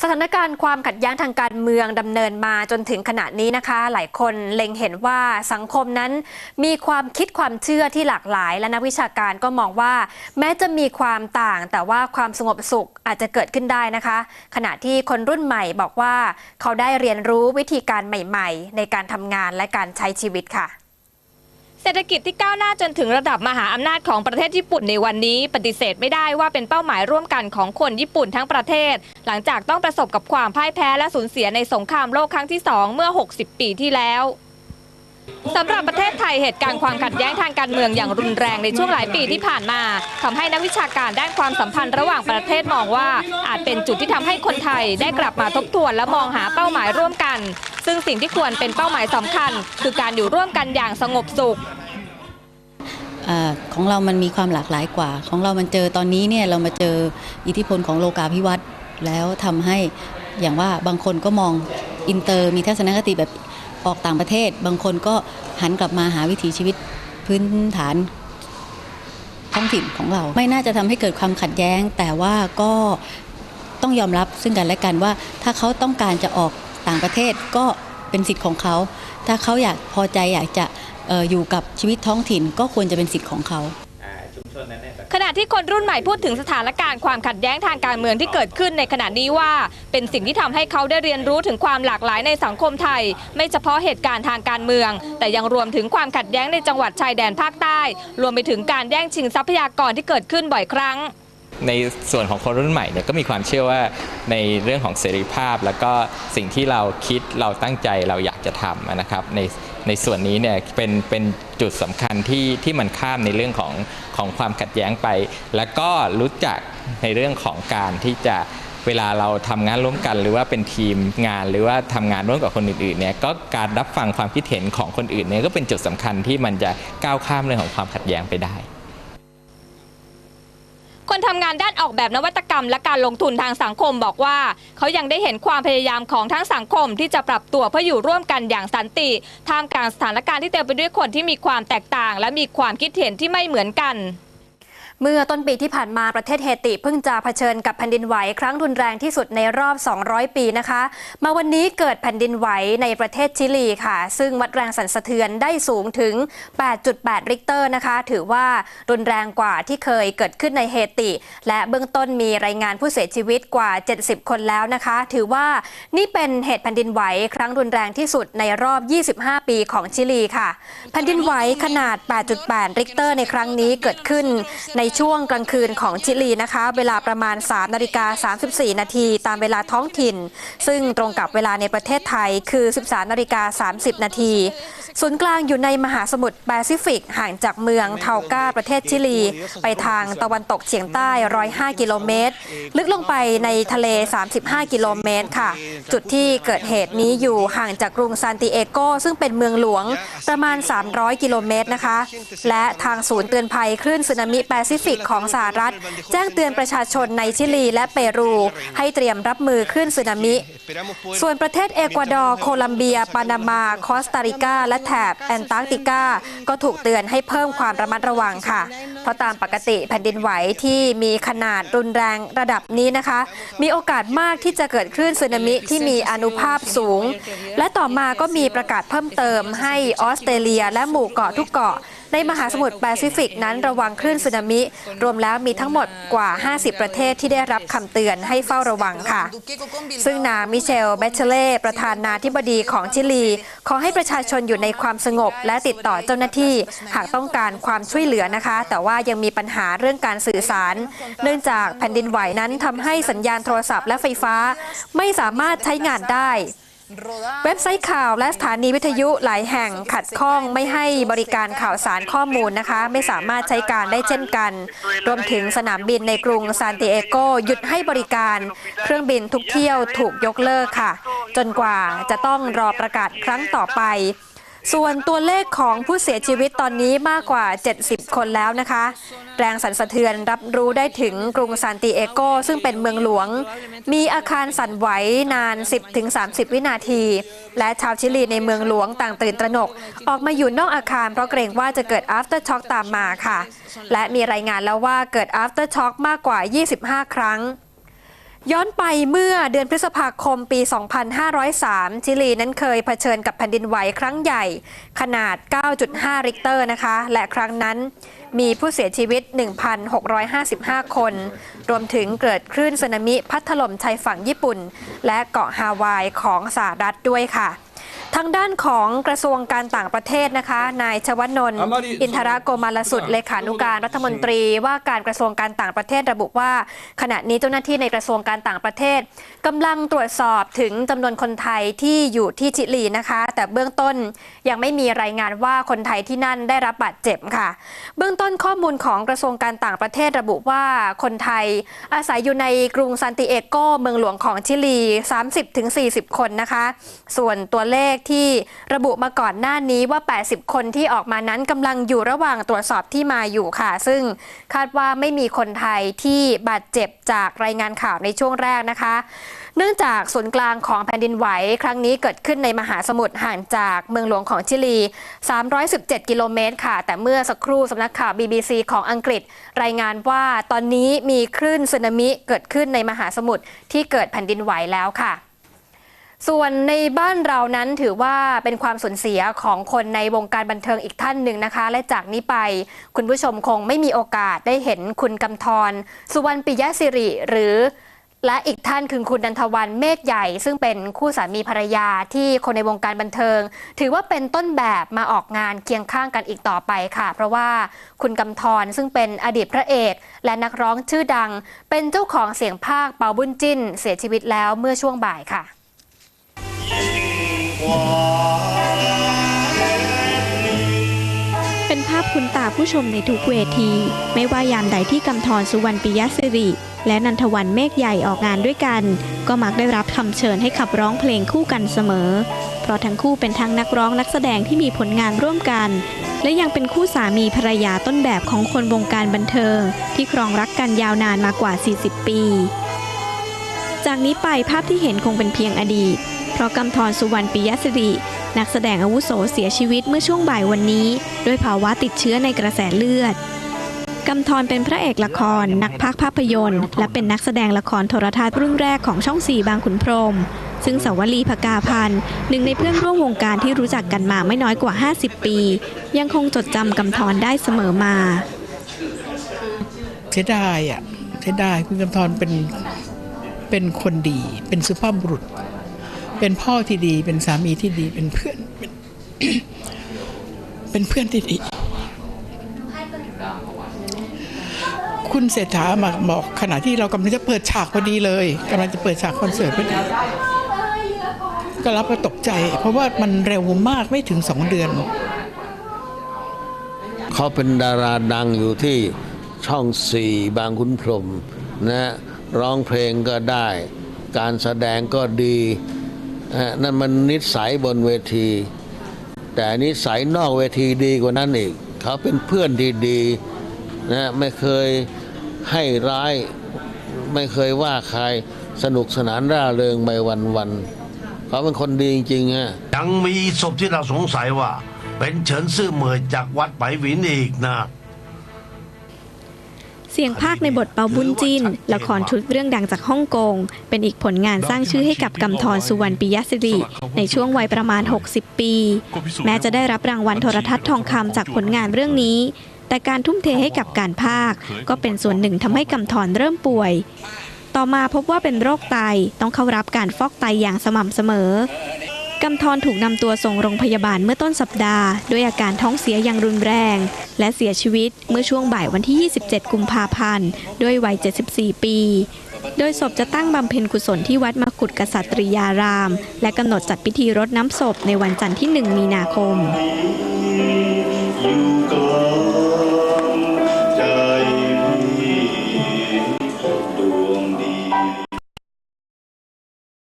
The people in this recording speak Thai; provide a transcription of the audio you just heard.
สถานการณ์ความขัดแย้งทางการเมืองดำเนินมาจนถึงขณะนี้นะคะ หลายคนเล็งเห็นว่าสังคมนั้นมีความคิดความเชื่อที่หลากหลาย และนักวิชาการก็มองว่า แม้จะมีความต่าง แต่ว่าความสงบสุขอาจจะเกิดขึ้นได้นะคะ ขณะที่คนรุ่นใหม่บอกว่า เขาได้เรียนรู้วิธีการใหม่ ๆ ในการทำงานและการใช้ชีวิตค่ะ เศรษฐกิจที่ก้าวหน้าจนถึงระดับมหาอำนาจของประเทศญี่ปุ่นในวันนี้ ปฏิเสธไม่ได้ว่าเป็นเป้าหมายร่วมกันของคนญี่ปุ่นทั้งประเทศ หลังจากต้องประสบกับความพ่ายแพ้และสูญเสียในสงครามโลกครั้งที่ 2 เมื่อ 60 ปีที่แล้ว สำหรับประเทศไทยเหตุการณ์ความขัดแย้งทางการเมืองอย่างรุนแรงในช่วงหลายปีที่ผ่านมาทำให้นักวิชาการด้านความสัมพันธ์ระหว่างประเทศมองว่า อาจเป็นจุดที่ทำให้คนไทยได้กลับมาทบทวนและมองหาเป้าหมายร่วมกัน ซึ่งสิ่งที่ควรเป็นเป้าหมายสำคัญ คือการอยู่ร่วมกันอย่างสงบสุขของเรามันมีความหลากหลายกว่า ของเรามันเจอตอนนี้เนี่ยเรามาเจออิทธิพลของโลกาภิวัตน์แล้วทำให้อย่างว่าบางคนก็มองอินเตอร์มีทัศนคติแบบ ออกต่างประเทศ บางคนก็หันกลับมาหาวิถีชีวิตพื้นฐานท้องถิ่นของเรา ไม่น่าจะทำให้เกิดความขัดแย้ง แต่ว่าก็ต้องยอมรับซึ่งกันและกันว่า ถ้าเขาต้องการจะออกต่างประเทศก็เป็นสิทธิ์ของเขา ถ้าเขาอยากพอใจอยากจะอออยู่กับชีวิตท้องถิ่นก็ควรจะเป็นสิทธิ์ของเขา ขณะที่คนรุ่นใหม่พูดถึงสถานการณ์ความขัดแย้งทางการเมืองที่เกิดขึ้นในขณะนี้ว่า เป็นสิ่งที่ทำให้เขาได้เรียนรู้ถึงความหลากหลายในสังคมไทย ไม่เฉพาะเหตุการณ์ทางการเมือง แต่ยังรวมถึงความขัดแย้งในจังหวัดชายแดนภาคใต้ รวมไปถึงการแย่งชิงทรัพยากรที่เกิดขึ้นบ่อยครั้ง ในส่วนของคนรุ่นใหม่เนี่ยก็มีความเชื่อว่าในเรื่องของเสรีภาพ แล้วก็สิ่งที่เราคิดเราตั้งใจเราอยากจะทำนะครับในในส่วนนี้เนี่ยเป็นเป็นจุดสำคัญที่ที่มันข้ามในเรื่องของของความขัดแย้งไป แล้วก็รู้จักในเรื่องของการที่จะเวลาเราทำงานร่วมกัน หรือว่าเป็นทีมงานหรือว่าทำงานร่วมกับคนอื่นๆเนี่ยก็การรับฟังความคิดเห็นของคนอื่นเนี่ยก็เป็นจุดสำคัญที่มันจะก้าวข้ามเรื่องของความขัดแย้งไปได้ คนทำงานด้านออกแบบนวัตกรรมและการลงทุนทางสังคมบอกว่า เขายังได้เห็นความพยายามของทั้งสังคมที่จะปรับตัวเพื่ออยู่ร่วมกันอย่างสันติท่ามกลางสถานการณ์ที่เต็มไปด้วยคนที่มีความแตกต่าง และมีความคิดเห็นที่ไม่เหมือนกัน เมื่อต้นปีที่ผ่านมาประเทศเฮติเพิ่งจะเผชิญกับแผ่นดินไหวครั้งรุนแรงที่สุดในรอบ 200 ปีนะคะ มาวันนี้เกิดแผ่นดินไหวในประเทศชิลีค่ะ ซึ่งวัดแรงสั่นสะเทือนได้สูงถึง 8.8 ริกเตอร์นะคะ ถือว่ารุนแรงกว่าที่เคยเกิดขึ้นในเฮติ และเบื้องต้นมีรายงานผู้เสียชีวิตกว่า 70 คนแล้วนะคะ ถือว่านี่เป็นเหตุแผ่นดินไหวครั้งรุนแรงที่สุดในรอบ 25 ปีของชิลีค่ะ แผ่นดินไหวขนาด 8.8 ริกเตอร์ในครั้งนี้เกิดขึ้นในในช่วงกลางคืนของชิลีนะคะ เวลาประมาณ 3 นาฬิกา 34 นาทีตามเวลาท้องถิ่น ซึ่งตรงกับเวลาในประเทศไทยคือ 13 นาฬิกา 30 นาทีศูนย์กลางอยู่ในมหาสมุทรแปซิฟิกห่างจากเมืองเทาก้าประเทศชิลี ไปทางตะวันตกเฉียงใต้ 105 กิโลเมตร ลึกลงไปในทะเล 35 กิโลเมตรค่ะ จุดที่เกิดเหตุนี้อยู่ห่างจากกรุงซานติเอโก ซึ่งเป็นเมืองหลวงประมาณ 300 กิโลเมตรนะคะ และทางศูนย์เตือนภัยคลื่นสึนามิแปซิฟิกของสหรัฐ แจ้งเตือนประชาชนในชิลีและเปรู ให้เตรียมรับมือคลื่นสึนามิ ส่วนประเทศเอกวาดอร์โคลัมเบีย ปานามา คอสตาริกา และแถบแอนตาร์กติกา ก็ถูกเตือนให้เพิ่มความระมัดระวังค่ะ เพราะตามปกติแผ่นดินไหวที่มีขนาดรุนแรงระดับนี้นะคะ มีโอกาสมากที่จะเกิดคลื่นสึนามิที่มีอนุภาพสูง และต่อมาก็มีประกาศเพิ่มเติมให้ออสเตรเลียและหมู่เกาะทุกเกาะ ในมหาสมุทรแปซิฟิกนั้นระวังคลื่นสึนามิ รวมแล้วมีทั้งหมดกว่า 50 ประเทศที่ได้รับคำเตือนให้เฝ้าระวังค่ะ ซึ่งนางมิเชลเบเชเล่ประธานาธิบดีของชิลี ขอให้ประชาชนอยู่ในความสงบ และติดต่อเจ้าหน้าที่ หากต้องการความช่วยเหลือนะคะ แต่ว่ายังมีปัญหาเรื่องการสื่อสาร เนื่องจากแผ่นดินไหวนั้นทำให้สัญญาณโทรศัพท์และไฟฟ้า ไม่สามารถใช้งานได้ เว็บไซต์ข่าวและสถานีวิทยุหลายแห่งขัดข้องไม่ให้บริการข่าวสารข้อมูลนะคะ ไม่สามารถใช้การได้เช่นกัน รวมถึงสนามบินในกรุงซานติเอโกหยุดให้บริการเครื่องบินทุกเที่ยวถูกยกเลิกค่ะ จนกว่าจะต้องรอประกาศครั้งต่อไป ส่วนตัวเลขของผู้เสียชีวิตตอนนี้มากกว่า 70 คนแล้วนะคะ แรงสั่นสะเทือนรับรู้ได้ถึงกรุงซานติเอโก ซึ่งเป็นเมืองหลวง มีอาคารสั่นไหวนาน 10-30 วินาที และชาวชิลีในเมืองหลวงต่างตื่นตระหนก ออกมาอยู่นอกอาคารเพราะเกรงว่าจะเกิด after shock ตามมาค่ะ และมีรายงานแล้วว่าเกิด after shock มากกว่า 25 ครั้ง ย้อนไปเมื่อเดือนพฤษภาคมปี 2503 ชิลีนั้นเคยเผชิญกับแผ่นดินไหวครั้งใหญ่ ขนาด 9.5 ริกเตอร์นะคะ และครั้งนั้นมีผู้เสียชีวิต 1,655 คน รวมถึงเกิดคลื่นสึนามิพัดถล่มชายฝั่งญี่ปุ่น และเกาะฮาวายของสหรัฐด้วยค่ะ ทางด้านของกระทรวงการต่างประเทศนะคะ นายชวนนท์อินทรโกมารสุดเลขานุการรัฐมนตรีว่าการกระทรวงการต่างประเทศระบุว่า ขณะนี้เจ้าหน้าที่ในกระทรวงการต่างประเทศกำลังตรวจสอบถึงจำนวนคนไทยที่อยู่ที่ชิลีนะคะ แต่เบื้องต้นยังไม่มีรายงานว่าคนไทยที่นั่นได้รับบาดเจ็บค่ะ เบื้องต้นข้อมูลของกระทรวงการต่างประเทศระบุว่าคนไทยอาศัยอยู่ในกรุงซานติเอโกเมืองหลวงของชิลี 30-40 คนนะคะ ส่วนตัวเลขที่ระบุมาก่อนหน้านี้ว่า 80 คนที่ออกมานั้นกำลังอยู่ระหว่างตรวจสอบที่มาอยู่ค่ะ ซึ่งคาดว่าไม่มีคนไทยที่บาดเจ็บจากรายงานข่าวในช่วงแรกนะคะ เนื่องจากศูนย์กลางของแผ่นดินไหว ครั้งนี้เกิดขึ้นในมหาสมุทรห่างจากเมืองหลวงของชิลี 317 กิโลเมตรค่ะ แต่เมื่อสักครู่สำนักข่าว BBC ของอังกฤษ รายงานว่าตอนนี้มีคลื่นสึนามิเกิดขึ้นในมหาสมุทรที่เกิดแผ่นดินไหวแล้วค่ะ ส่วนในบ้านเรานั้นถือว่าเป็นความสูญเสียของคนในวงการบันเทิงอีกท่านหนึ่งนะคะ และจากนี้ไปคุณผู้ชมคงไม่มีโอกาสได้เห็นคุณกำธรสุวรรณปิยะสิริหรือและอีกท่านคือคุณนันทวันเมฆใหญ่ ซึ่งเป็นคู่สามีภรรยาที่คนในวงการบันเทิง ถือว่าเป็นต้นแบบมาออกงานเคียงข้างกันอีกต่อไปค่ะ เพราะว่าคุณกำธรซึ่งเป็นอดีตพระเอก และนักร้องชื่อดัง เป็นเจ้าของเสียงภาคเปาบุญจิ้น เสียชีวิตแล้วเมื่อช่วงบ่ายค่ะ เป็นภาพคุ้นตาผู้ชมในทุกเวที ไม่ว่ายามใดที่กำธรสุวรรณปิยสิริ และนันทวันเมฆใหญ่ออกงานด้วยกัน ก็มักได้รับคำเชิญให้ขับร้องเพลงคู่กันเสมอ เพราะทั้งคู่เป็นทั้งนักร้องนักแสดงที่มีผลงานร่วมกัน และยังเป็นคู่สามีภรรยาต้นแบบของคนวงการบันเทิง ที่ครองรักกันยาวนานมากว่า 40 ปี จากนี้ไปภาพที่เห็นคงเป็นเพียงอดีต เพราะกำธรสุวรรณปิยสิรินักแสดงอาวุโสเสียชีวิตเมื่อช่วงบ่ายวันนี้ ด้วยภาวะติดเชื้อในกระแสเลือดกำธรเป็นพระเอกละคร นักพากภาพยนตร์ และเป็นนักแสดงละครโทรทัศน์รุ่นแรกของช่องสี่บางขุนพรหมซึ่งสาวลีพกาพันธ์หนึ่งในเพื่อนร่วมวงการที่รู้จักกันมาไม่น้อยกว่า 50 ปี ยังคงจดจำกำธรได้เสมอมาเสียดายอะเสียดายคุณกำธรเป็นเป็นคนดี เป็นสุภาพบุรุษ เป็นพ่อที่ดี เป็นสามีที่ดี เป็นเพื่อน เป็นเพื่อนที่ดี คุณเศรษฐามาบอกขณะที่เรากำลังจะเปิดฉากพอดีเลยกำลังจะเปิดฉากคอนเสิร์ตพอดีก็รับก็ตกใจ เพราะว่ามันเร็วมากไม่ถึงสองเดือน เขาเป็นดาราดังอยู่ที่ช่องสี่บางขุนพรมนะร้องเพลงก็ได้ การแสดงก็ดี นั่นมันนิสัยบนเวที แต่นิสัยนอกเวทีดีกว่านั้นอีก เขาเป็นเพื่อนที่ดีนะไม่เคยให้ร้ายไม่เคยว่าใครสนุกสนานร่าเริงไปวันๆเขาเป็นคนดีจริงๆฮะยังมีศพที่เราสงสัยว่า เป็นเฉินซื่อเหมยจากวัดไปหวินอีกนะ เสียงภาคในบทเปาบุญจิน ละครชุดเรื่องดังจากฮ่องกง เป็นอีกผลงานสร้างชื่อให้กับกำธรสุวรรณปิยสิริ ในช่วงวัยประมาณ 60 ปี แม้จะได้รับรางวัลโทรทัศน์ทองคำจากผลงานเรื่องนี้ แต่การทุ่มเทให้กับการภาค ก็เป็นส่วนหนึ่งทำให้กำธรเริ่มป่วย ต่อมาพบว่าเป็นโรคไตต้องเข้ารับการฟอกไตอย่างสม่ำเสมอ กำธรถูกนำตัวส่งโรงพยาบาลเมื่อต้นสัปดาห์ ด้วยอาการท้องเสียอย่างรุนแรง และเสียชีวิตเมื่อช่วงบ่ายวันที่ 27 กุมภาพันธ์ ด้วยวัย 74 ปี โดยศพจะตั้งบำเพ็ญกุศลที่วัดมกุฏกษัตริยาราม และกำหนดจัดพิธีรดน้ำศพในวันจันทร์ที่ 1 มีนาคม